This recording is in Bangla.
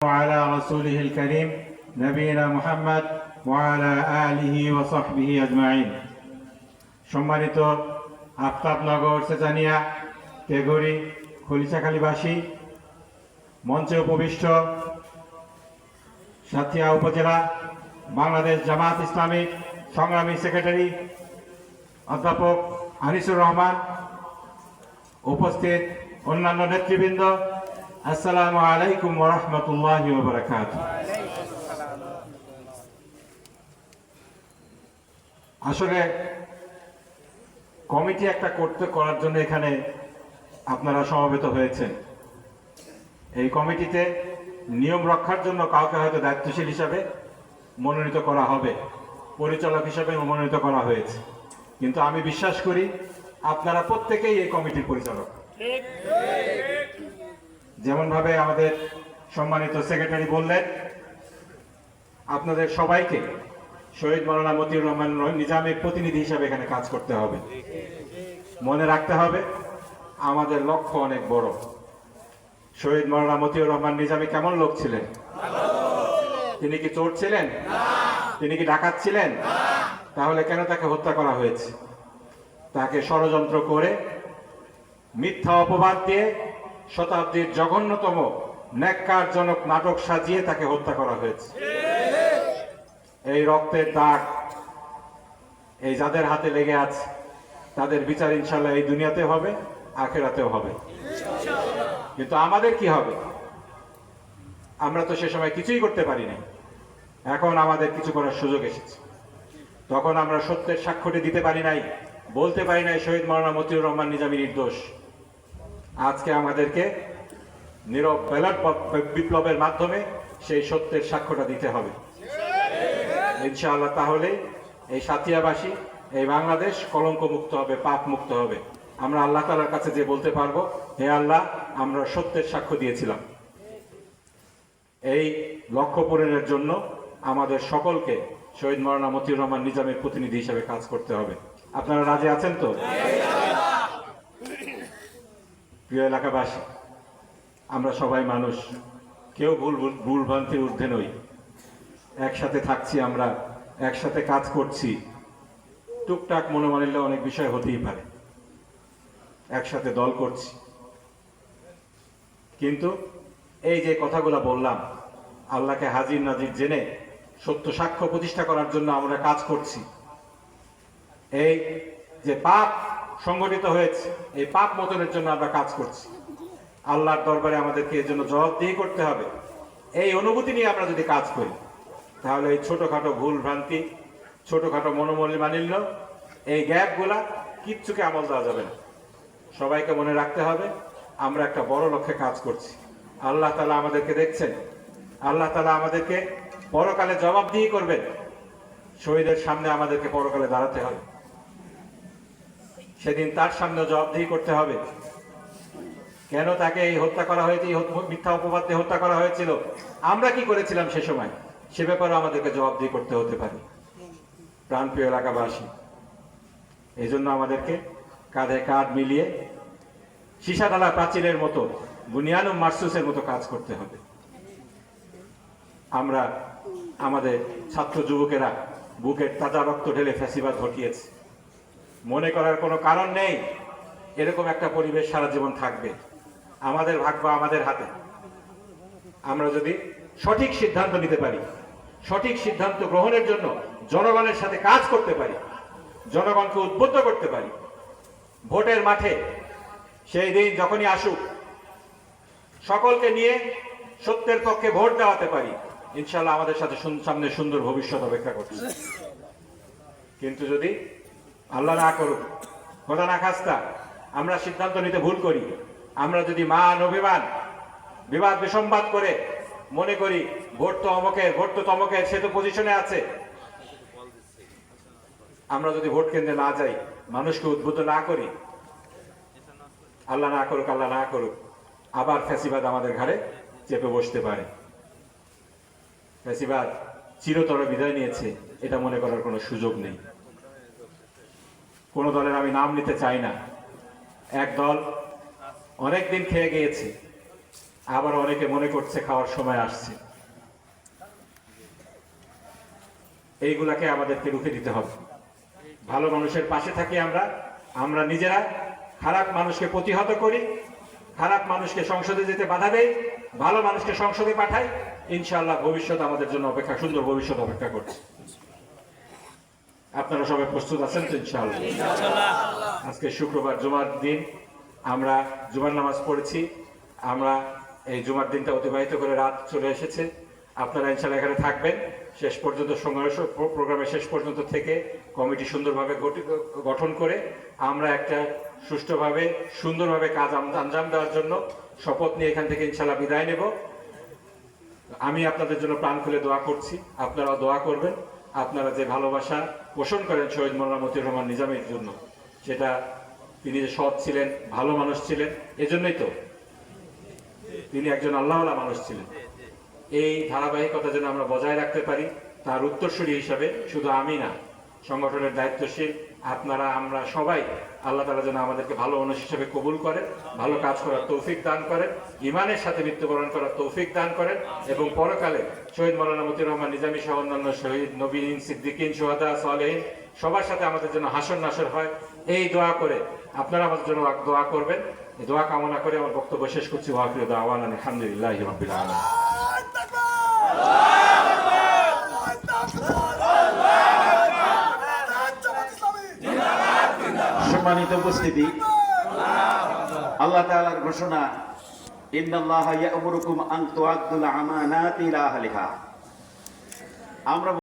وعلى رسوله الكريم نبينا محمد وعلى آله وصحبه أجمعين সম্মানিত আফতাবনগর সেজানিয়া তেগরি খলিশাখালীবাসী মঞ্চে উপবিষ্ট সাথিয়া উপজেলা বাংলাদেশ জামাত ইসলামী সংগ্রামী সেক্রেটারি অধ্যাপক আনিসুর রহমান উপস্থিত অন্যান্য নেতৃবৃন্দ আসসালামু আলাইকুম ওরহমতুল্লাহ বারাকাত আসলে কমিটি একটা করতে করার জন্য এখানে আপনারা সমবেত হয়েছেন। এই কমিটিতে নিয়ম রক্ষার জন্য কাউকে হয়তো দায়িত্বশীল হিসাবে মনোনীত করা হবে, পরিচালক হিসাবে মনোনীত করা হয়েছে। কিন্তু আমি বিশ্বাস করি আপনারা প্রত্যেকেই এই কমিটির পরিচালক। যেমনভাবে আমাদের সম্মানিত সেক্রেটারি বললেন, আপনাদের সবাইকে শহীদ মৌলানা মতিউর রহমান নিজামের প্রতিনিধি হিসাবে এখানে কাজ করতে হবে। মনে রাখতে হবে, আমাদের লক্ষ্য অনেক বড়। শহীদ মৌলানা মতিউর রহমান নিজামে কেমন লোক ছিলেন? তিনি কি চোর ছিলেন? তিনি কি ডাকাত ছিলেন? তাহলে কেন তাকে হত্যা করা হয়েছে? তাকে ষড়যন্ত্র করে মিথ্যা অপবাদ দিয়ে শতাব্দীর জঘন্যতম ন্যাক্কারজনক নাটক সাজিয়ে তাকে হত্যা করা হয়েছে। এই রক্তের দাগ এই যাদের হাতে লেগে আছে, তাদের বিচার ইনশাল্লাহ এই দুনিয়াতে হবে, আখেরাতেও হবে। কিন্তু আমাদের কি হবে? আমরা তো সে সময় কিছুই করতে পারি নাই। এখন আমাদের কিছু করার সুযোগ এসেছে। তখন আমরা সত্যের সাক্ষ্যটি দিতে পারি নাই, বলতে পারি নাই শহীদ মৌলানা মতিউর রহমান নিজামী নির্দোষ। আজকে আমাদেরকে নীরব ব্যালট বিপ্লবের মাধ্যমে সেই সত্যের সাক্ষ্যটা দিতে হবে। ইনশাআল্লাহ তাহলে এই সাথিয়াবাসী, এই বাংলাদেশ কলঙ্ক মুক্ত হবে পাপ মুক্ত হবে। আমরা আল্লাহ তালার কাছে যে বলতে পারব, হে আল্লাহ, আমরা সত্যের সাক্ষ্য দিয়েছিলাম। এই লক্ষ্য পূরণের জন্য আমাদের সকলকে শহীদ মৌলানা মতিউর রহমান নিজামের প্রতিনিধি হিসেবে কাজ করতে হবে। আপনারা রাজি আছেন তো? প্রিয় এলাকাবাসী, আমরা সবাই মানুষ। কেউ ভুল ভুল ভ্রান্তির ঊর্ধ্বে নই। একসাথে থাকছি আমরা, একসাথে কাজ করছি। টুকটাক মনোমানিল্য অনেক বিষয় হতেই পারে। একসাথে দল করছি। কিন্তু এই যে কথাগুলো বললাম, আল্লাহকে হাজির নাজির জেনে সত্য সাক্ষ্য প্রতিষ্ঠা করার জন্য আমরা কাজ করছি। এই যে পাপ সংগঠিত হয়েছে। এই পাপ মোচনের জন্য আমরা কাজ করছি। আল্লাহর দরবারে আমাদেরকে এর জন্য জবাবদিহি করতে হবে। এই অনুভূতি নিয়ে আমরা যদি কাজ করি, তাহলে এই ছোটোখাটো ভুল ভ্রান্তি, ছোটখাটো মনোমলি মানিল্য, এই গ্যাপগুলা কিচ্ছুকে আমল দেওয়া যাবে না। সবাইকে মনে রাখতে হবে, আমরা একটা বড় লক্ষ্যে কাজ করছি। আল্লাহ তালা আমাদেরকে দেখছেন। আল্লাহ তালা আমাদেরকে পরকালে জবাবদিহি করবেন। শহীদের সামনে আমাদেরকে পরকালে দাঁড়াতে হবে। সেদিন তার সামনে জবাবদিহি করতে হবে। কেন তাকে এই হত্যা করা হয়েছে? এই মিথ্যা অপবাদ দিয়ে হত্যা করা হয়েছিল। আমরা কি করেছিলাম সে সময়? সে ব্যাপারে আমাদেরকে জবাবদিহি করতে হতে পারে। প্রাণপ্রিয় এলাকাবাসী, এই জন্য আমাদেরকে কাঁধে কাঁধ মিলিয়ে সীসাডালা প্রাচীরের মতো, বুনিয়ানুম মার্সুসের মতো কাজ করতে হবে। আমরা আমাদের ছাত্র যুবকেরা বুকের তাজা রক্ত ঢেলে ফ্যাসিবাদ ঘটিয়েছে। মনে করার কোনো কারণ নেই। এরকম একটা পরিবেশ সারা জীবন থাকবে। আমাদের ভাগ্য আমাদের হাতে। আমরা যদি সঠিক সিদ্ধান্ত নিতে পারি, সঠিক সিদ্ধান্ত গ্রহণের জন্য জনগণের সাথে কাজ করতে পারি, জনগণকে উদ্বুদ্ধ করতে পারি, ভোটের মাঠে সেই দিন যখনই আসুক, সকলকে নিয়ে সত্যের পক্ষে ভোট দেওয়াতে পারি। ইনশাল্লাহ আমাদের সাথে সামনে সুন্দর ভবিষ্যৎ অপেক্ষা করছে। কিন্তু যদি আল্লাহ না করুক খোদা না খাস্তা আমরা সিদ্ধান্ত নিতে ভুল করি। আমরা যদি মান অভিমান, বিবাদ, বিসম্বাদ করে মনে করি ভোট তো অমকের, ভোট তো তমকের, সে তো পজিশনে আছে। আমরা যদি ভোট কেন্দ্রে না যাই, মানুষকে উদ্বুদ্ধ না করি, আল্লাহ না করুক, আল্লাহ না করুক, আবার ফ্যাসিবাদ আমাদের ঘাড়ে চেপে বসতে পারে। ফ্যাসিবাদ চিরতর বিদায় নিয়েছে, এটা মনে করার কোনো সুযোগ নেই। কোন দলের আমি নাম নিতে চাই না। এক দল অনেক দিন খেয়ে গিয়েছে, আবার অনেকে মনে করছে খাওয়ার সময় আসছে। এইগুলাকে আমাদেরকে রুখে দিতে হবে। ভালো মানুষের পাশে থাকি আমরা আমরা নিজেরা খারাপ মানুষকে প্রতিহত করি, খারাপ মানুষকে সংসদে যেতে বাধা দেই, ভালো মানুষকে সংসদে পাঠাই, ইনশাআল্লাহ ভবিষ্যৎ আমাদের জন্য অপেক্ষা, সুন্দর ভবিষ্যৎ অপেক্ষা করছে। আপনারা সবাই প্রস্তুত আছেন তো ইনশাআল্লাহ? আজকে শুক্রবার জুমার দিন। আমরা জুমার নামাজ পড়েছি। আমরা এই জুমার দিনটা অতিবাহিত করে রাত চলে এসেছে। আপনারা ইনশাল্লাহ এখানে থাকবেন। শেষ পর্যন্ত সংগ্রহ প্রোগ্রামের শেষ পর্যন্ত থেকে কমিটি সুন্দরভাবে গঠি- গঠন করে আমরা একটা সুষ্ঠুভাবে সুন্দরভাবে কাজ আঞ্জাম দেওয়ার জন্য শপথ নিয়ে এখান থেকে ইনশাল্লাহ বিদায় নেব। আমি আপনাদের জন্য প্রাণ খুলে দোয়া করছি। আপনারাও দোয়া করবেন। আপনারা যে ভালোবাসা পোষণ করেন শহীদ মোল্লা মতিউর রহমান নিজামের জন্য, সেটা তিনি যে সৎ ছিলেন, ভালো মানুষ ছিলেন, এজন্যই তো তিনি একজন আল্লাহওয়ালা মানুষ ছিলেন। এই ধারাবাহিকতা যেন আমরা বজায় রাখতে পারি, তার উত্তরসূরি হিসাবে শুধু আমি না, সংগঠনের দায়িত্বশীল আপনারা, আমরা সবাই আল্লাহ তালা যেন আমাদেরকে ভালো মানুষ হিসেবে কবুল করেন, ভালো কাজ করার তৌফিক দান করেন ইমানের সাথে মৃত্যুবরণ করার তৌফিক দান করেন এবং পরকালে শহীদ মৌলানা মতিউর রহমান নিজামী সহ অন্যান্য শহীদ, নবীন, সিদ্দিকিন, সোহাদা, সালেহীন, সবার সাথে আমাদের জন্য হাসর নাসর হয়। এই দোয়া করে আপনারা আমাদের জন্য দোয়া করবেন। এই দোয়া কামনা করে আমার বক্তব্য শেষ করছি। ওয়াকির দাওয়ান আলহামদুলিল্লাহ রবিল সম্মানিত উপস্থিতি। আল্লাহ তাআলার ঘোষণা ইন্নাল্লাহা আমরা